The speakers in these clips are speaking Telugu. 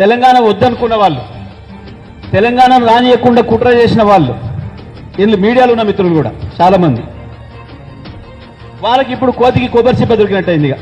తెలంగాణ వద్దనుకున్న వాళ్ళు తెలంగాణను రానియకుండా కుట్ర చేసిన వాళ్ళు వీళ్ళు మీడియాలో ఉన్న మిత్రులు కూడా చాలా మంది వాళ్ళకి ఇప్పుడు కోతికి కొబ్బరిసిప్ప దొరికినట్టయింది ఇక.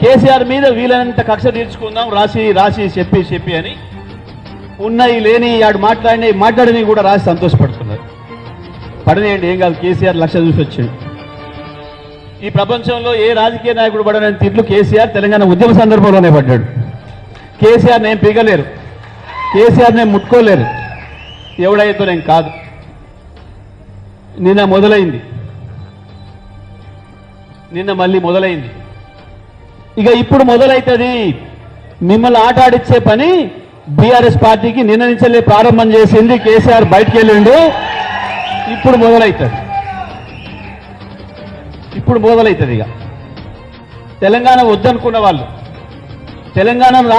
కేసీఆర్ మీద వీలైనంత కక్ష తీర్చుకుందాం రాసి రాసి చెప్పి చెప్పి అని ఉన్నాయి లేని ఆడు మాట్లాడినవి మాట్లాడినవి కూడా రాసి సంతోషపడుతున్నారు. పడనేయండి ఏం కాదు కేసీఆర్ లక్ష చూసి వచ్చింది ఈ ప్రపంచంలో ఏ రాజకీయ నాయకుడు పడని తిట్లు కేసీఆర్ తెలంగాణ ఉద్యమ సందర్భంలోనే పడ్డాడు. కేసీఆర్ నేను పీకలేరు కేసీఆర్ నేను ముట్టుకోలేరు. ఎవడైతే నేను కాదు. నిన్న మొదలైంది. నిన్న మళ్ళీ మొదలైంది. ఇక ఇప్పుడు మొదలైతుంది. మిమ్మల్ని ఆట ఆడిచ్చే పని బీఆర్ఎస్ పార్టీకి నిన్న నుంచే ప్రారంభం చేసింది కేసీఆర్ బయటకు వెళ్ళిండు. ఇప్పుడు మొదలవుతుంది ఇప్పుడు మొదలవుతుంది ఇక. తెలంగాణ వద్దనుకున్న వాళ్ళు. తెలంగాణ రా